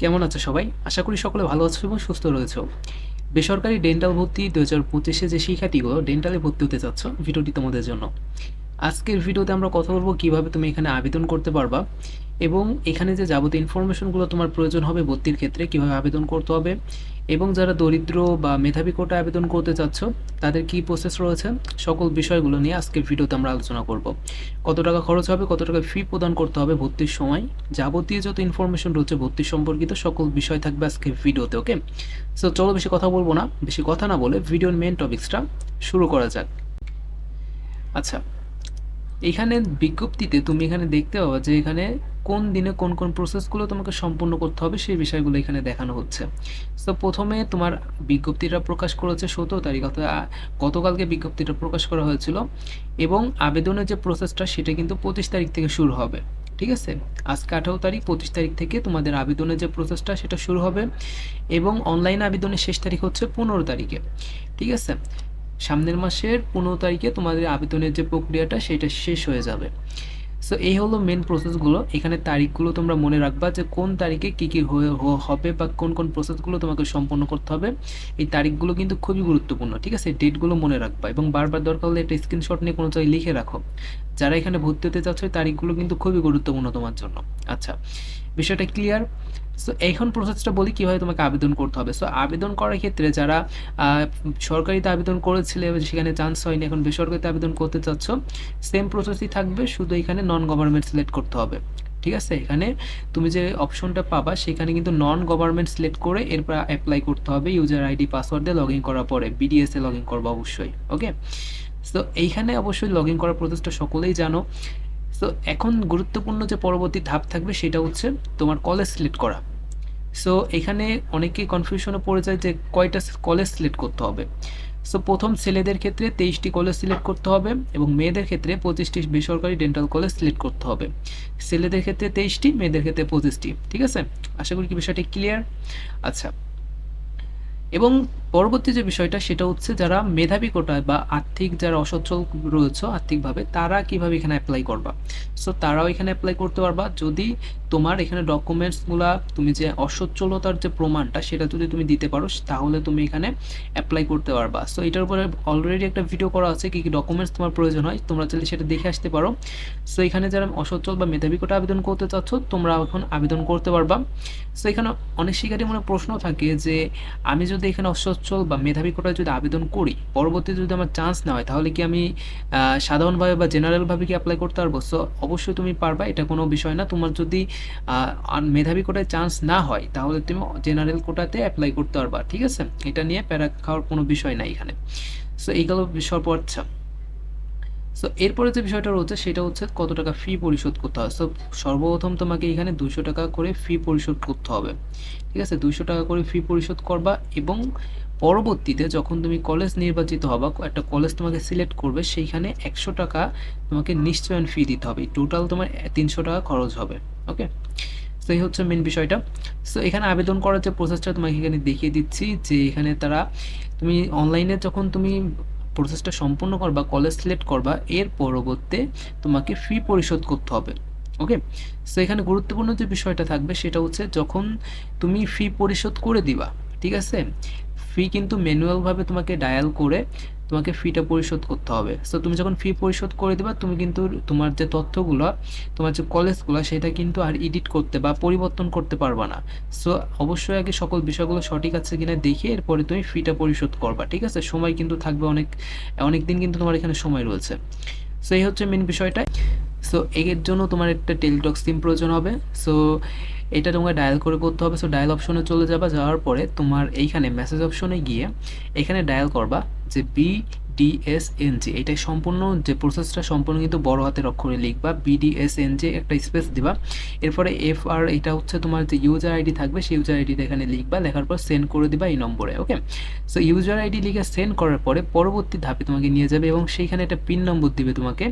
কেমন আছো সবাই? আশা করি সকলে ভালো আছো এবং সুস্থ রয়েছো। বেসরকারি ডেন্টাল ভর্তি দু হাজার পঁচিশে যে শিক্ষার্থীগুলো ডেন্টালে ভর্তি হতে চাচ্ছ ভিডিওটি তোমাদের জন্য। আজকের ভিডিওতে আমরা কথা বলব কীভাবে তুমি এখানে আবেদন করতে পারবা এবং এখানে যে যাবতীয় ইনফরমেশনগুলো তোমার প্রয়োজন হবে ভর্তির ক্ষেত্রে, কীভাবে আবেদন করতে হবে, এবং যারা দরিদ্র বা মেধাবী কোটা আবেদন করতে চাচ্ছ, তাদের কি প্রসেস রয়েছে? সকল বিষয়গুলো নিয়ে আজকের ভিডিওতে আমরা আলোচনা করব। কত টাকা খরচ হবে, কত টাকা ফি প্রদান করতে হবে ভর্তির সময়, যাবতীয় যত ইনফরমেশন রয়েছে ভর্তি সম্পর্কিত সকল বিষয় থাকবে আজকের ভিডিওতে, ওকে? সো চলো বেশি কথা বলব না, বেশি কথা না বলে ভিডিওর মেন টপিক্সটা শুরু করা যাক। আচ্ছা এখানে বিজ্ঞপ্তিতে তুমি এখানে দেখতে পাবা যে এখানে কোন দিনে কোন কোন প্রসেসগুলো তোমাকে সম্পূর্ণ করতে হবে সেই বিষয়গুলো এখানে দেখানো হচ্ছে। সো প্রথমে তোমার বিজ্ঞপ্তিটা প্রকাশ করেছে সতেরো তারিখ, অর্থাৎ গতকালকে বিজ্ঞপ্তিটা প্রকাশ করা হয়েছিল এবং আবেদনের যে প্রসেসটা সেটা কিন্তু পঁচিশ তারিখ থেকে শুরু হবে, ঠিক আছে? আজকে আঠারো তারিখ, পঁচিশ তারিখ থেকে তোমাদের আবেদনের যে প্রসেসটা সেটা শুরু হবে এবং অনলাইন আবেদনের শেষ তারিখ হচ্ছে পনেরো তারিখে, ঠিক আছে? সামনের মাসের পনেরো তারিখে তোমাদের আবেদনের যে প্রক্রিয়াটা সেটা শেষ হয়ে যাবে। সো এই হলো মেন প্রসেসগুলো এখানে তারিখগুলো তোমরা মনে রাখবা যে কোন তারিখে কী কী হবে বা কোন কোন প্রসেসগুলো তোমাকে সম্পন্ন করতে হবে। এই তারিখগুলো কিন্তু খুবই গুরুত্বপূর্ণ, ঠিক আছে? ডেটগুলো মনে রাখবা এবং বারবার দরকার হলে একটা স্ক্রিনশট নিয়ে কোনো জায়গায় লিখে রাখো। যারা এখানে ভর্তি হতে চাচ্ছ তারিখগুলো কিন্তু খুবই গুরুত্বপূর্ণ তোমার জন্য। আচ্ছা বিষয়টা ক্লিয়ার সো এখন প্রসেসটা বলি কীভাবে তোমাকে আবেদন করতে হবে। সো আবেদন করার ক্ষেত্রে যারা সরকারিতে আবেদন করেছিলে সেখানে চান্স হয়নি, এখন বেসরকারিতে আবেদন করতে চাচ্ছ সেম প্রসেসই থাকবে, শুধু এখানে নন গভর্নমেন্ট সিলেক্ট করতে হবে। ঠিক আছে? এখানে তুমি যে অপশনটা পাবা, সেখানে কিন্তু নন গভর্নমেন্ট সিলেক্ট করে এরপর অ্যাপ্লাই করতে হবে ইউজার আইডি পাসওয়ার্ড দিয়ে লগ ইন করার পরে বিডিএস লগ ইন করব অবশ্যই ওকে সো এইখানে অবশ্যই লগ ইন করার প্রসেসটা সকলেই জানো। সো এখন গুরুত্বপূর্ণ যে পরবর্তী ধাপ থাকবে সেটা হচ্ছে তোমার কলেজ সিলেক্ট করা। সো এখানে অনেকেই কনফিউশনে পড়ে যায় যে কয়টা কলেজ সিলেক্ট করতে হবে। সো প্রথম ছেলেদের ক্ষেত্রে তেইশটি কলেজ সিলেক্ট করতে হবে এবং মেয়েদের ক্ষেত্রে পঁচিশটি বেসরকারি ডেন্টাল কলেজ সিলেক্ট করতে হবে। ছেলেদের ক্ষেত্রে তেইশটি, মেয়েদের ক্ষেত্রে পঁচিশটি, ঠিক আছে? আশা করি কি বিষয়টি ক্লিয়ার আচ্ছা এবং পরবর্তী যে বিষয়টা, সেটা হচ্ছে যারা মেধাবী কোটা বা আর্থিক যারা অসচ্ছল রয়েছে আর্থিকভাবে, তারা কীভাবে এখানে অ্যাপ্লাই করবা? সো তারাও এখানে অ্যাপ্লাই করতে পারবা। যদি তোমার এখানে ডকুমেন্টসগুলা তুমি যে অসচ্ছলতার যে প্রমাণটা, সেটা যদি তুমি দিতে পারো, তাহলে তুমি এখানে অ্যাপ্লাই করতে পারবা। সো এটার উপরে অলরেডি একটা ভিডিও করা আছে, কি কি ডকুমেন্টস তোমার প্রয়োজন হয়, তোমরা চাইলে সেটা দেখে আসতে পারো। সো এখানে যারা অসচ্ছল বা মেধাবী কোটা আবেদন করতে চাচ্ছ, তোমরা এখন আবেদন করতে পারবা। সো এখানে অনেক শিক্ষার্থী মনে প্রশ্ন থাকে যে, আমি যদি এখানে অসচ্ছল বা মেধাবী কোটায় যদি আবেদন করি পরবর্তীতে যদি আমার চান্স না হয়, তাহলে কি আমি সাধারণভাবে বা জেনারেলভাবে কি অ্যাপ্লাই করতে পারব? সো অবশ্যই তুমি পারবা, এটা কোনো বিষয় না। তোমার যদি মেধাবী কোটায় চান্স না হয়, তাহলে তুমি জেনারেল কোটাতে অ্যাপ্লাই করতে পারবা, ঠিক আছে? এটা নিয়ে প্যারা খাওয়ার কোনো বিষয় নাই এখানে। সো এইগুলো বিষয় পর আচ্ছা। সো এরপরে যে বিষয়টা রয়েছে, সেটা হচ্ছে কত টাকা ফি পরিশোধ করতে হবে সো সর্বপ্রথম তোমাকে এখানে দুশো টাকা করে ফি পরিশোধ করতে হবে, ঠিক আছে? দুশো টাকা করে ফি পরিশোধ করবা এবং পরবর্তীতে যখন তুমি কলেজ নির্বাচিত হবা, একটা কলেজ তোমাকে সিলেক্ট করবে, সেইখানে একশো টাকা তোমাকে নিশ্চয়ন ফি দিতে হবে। টোটাল তোমার তিনশো টাকা খরচ হবে। ওকে তো এই হচ্ছে মেন বিষয়টা। সো এখানে আবেদন করার যে প্রসেসটা তোমাকে এখানে দেখিয়ে দিচ্ছি যে এখানে তারা তুমি অনলাইনে যখন তুমি প্রসেসটা সম্পূর্ণ করবা কলেজ সিলেক্ট করবা, এর পরবর্তী তোমাকে ফি পরিশোধ করতে হবে। ওকে সো এখানে গুরুত্বপূর্ণ যে বিষয়টা থাকবে সেটা হচ্ছে যখন তুমি ফি পরিশোধ করে দিবা, ঠিক আছে? ফি কিন্তু ম্যানুয়ালভাবে তোমাকে ডায়াল করে তোমাকে ফিটা পরিশোধ করতে হবে। সো তুমি যখন ফি পরিশোধ করে দিবা, তুমি কিন্তু তোমার যে তথ্যগুলো, তোমার যে কলেজগুলো সেটা কিন্তু আর এডিট করতে বা পরিবর্তন করতে পারবা না। সো অবশ্যই আগে সকল বিষয়গুলো সঠিক আছে কিনা দেখে এরপরে তুমি ফিটা পরিশোধ করবা, ঠিক আছে? সময় কিন্তু থাকবে অনেক অনেক দিন কিন্তু তোমার এখানে সময় রয়েছে। সো এই হচ্ছে মেন বিষয়টা। সো এর জন্য তোমার একটা টেলিটক সিম প্রয়োজন হবে। সো এটা তোমাকে ডায়াল করে করতে হবে। সো ডায়াল অপশনে চলে যাবা, যাওয়ার পরে তোমার এইখানে মেসেজ অপশনে গিয়ে এখানে ডায়াল করবা। যে বি ডিএসএনজি এটাই সম্পূর্ণ, যে প্রসেসটা সম্পূর্ণ কিন্তু বড় হাতের অক্ষরে লিখবা বিডিএসএনজি একটা স্পেস দিবা। এরপরে এফ আর এটা হচ্ছে তোমার যে ইউজার আইডি থাকবে, সেই ইউজার আইডিটা এখানে লিখবা, লেখার পর সেন্ড করে দিবা এই নম্বরে ওকে সো ইউজার আইডি লিখে সেন্ড করার পরে পরবর্তী ধাপে তোমাকে নিয়ে যাবে এবং সেইখানে একটা পিন নম্বর দিবে তোমাকে।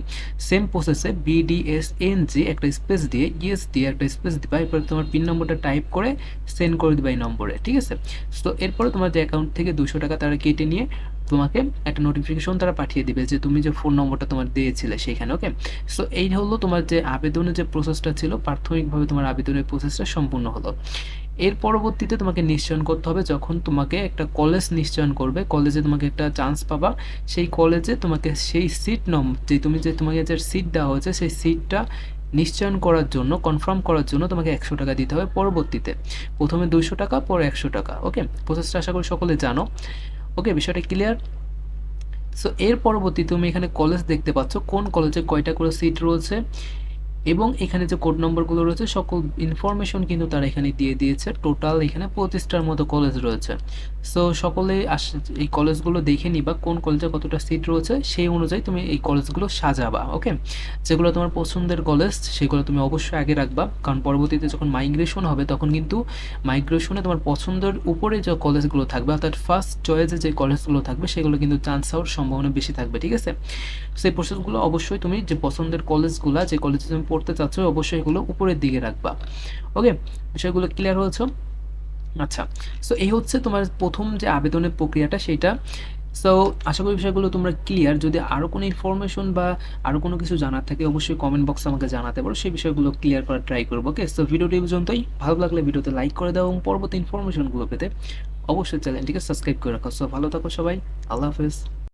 সেম প্রসেসে বিডিএসএনজি একটা স্পেস দিয়ে ইএস দিয়ে একটা স্পেস দিবা, এরপরে তোমার পিন নম্বরটা টাইপ করে সেন্ড করে দিবা এই নম্বরে, ঠিক আছে? তো এরপরে তোমার যে অ্যাকাউন্ট থেকে দুশো টাকা তারা কেটে নিয়ে তোমাকে একটা নোটিফিকেশন তারা পাঠিয়ে দিবে যে তুমি যে ফোন নম্বরটা তোমার দিয়েছিলে সেখানে ওকে সো এই হলো তোমার যে আবেদনের যে প্রসেসটা ছিল, প্রাথমিকভাবে তোমার আবেদনের প্রসেসটা সম্পূর্ণ হলো। এর পরবর্তীতে তোমাকে নিশ্চয়ন করতে হবে যখন তোমাকে একটা কলেজ নিশ্চয়ন করবে কলেজে তোমাকে একটা চান্স পাবা। সেই কলেজে তোমাকে সেই সিট নম যে তুমি যে তোমাকে যে সিট দেওয়া হয়েছে, সেই সিটটা নিশ্চয়ন করার জন্য কনফার্ম করার জন্য তোমাকে একশো টাকা দিতে হবে পরবর্তীতে। প্রথমে দুইশো টাকা, পরে একশো টাকা ওকে প্রসেসটা আশা করি সকলে জানো। ওকে বিষয়টা ক্লিয়ার সো এর পরবর্তী তুমি এখানে কলেজ দেখতে পাচ্ছ, কোন কলেজে কয়টা করে সিট রয়েছে? এবং এখানে যে কোড নম্বরগুলো রয়েছে, সকল ইনফরমেশন কিন্তু তারা এখানে দিয়ে দিয়েছে। টোটাল এখানে পঁচিশটার মতো কলেজ রয়েছে। সো সকলে আস, এই কলেজগুলো দেখে নিবা, কোন কলেজে কতটা সিট রয়েছে, সেই অনুযায়ী তুমি এই কলেজগুলো সাজাবা ওকে যেগুলো তোমার পছন্দের কলেজ সেগুলো তুমি অবশ্যই আগে রাখবা। কারণ পরবর্তীতে যখন মাইগ্রেশন হবে, তখন কিন্তু মাইগ্রেশনে তোমার পছন্দের উপরে যে কলেজগুলো থাকবে, অর্থাৎ ফার্স্ট চয়েসে যে কলেজগুলো থাকবে, সেগুলো কিন্তু চান্স হওয়ার সম্ভাবনা বেশি থাকবে, ঠিক আছে? সেই প্রসেসগুলো অবশ্যই তুমি যে পছন্দের কলেজগুলো যে কলেজে তুমি পড়তে চাচ্ছ, অবশ্যই এগুলো উপরের দিকে রাখবা। ওকে বিষয়গুলো ক্লিয়ার হয়েছে? আচ্ছা। সো এই হচ্ছে তোমার প্রথম যে আবেদনের প্রক্রিয়াটা, সেটা। সো আশা করি বিষয়গুলো তোমরা ক্লিয়ার যদি আরও কোনো ইনফরমেশন বা আরও কোনো কিছু জানার থাকে, অবশ্যই কমেন্ট বক্সে আমাকে জানাতে পারো। সেই বিষয়গুলো ক্লিয়ার করার ট্রাই করব ওকে সো ভিডিওটি পর্যন্তই। ভালো লাগলে ভিডিওতে লাইক করে দাও এবং পরবর্তী ইনফরমেশনগুলো পেতে অবশ্যই চ্যানেলটিকে সাবস্ক্রাইব করে রাখো। সো ভালো থাকো সবাই। আল্লাহ হাফেজ।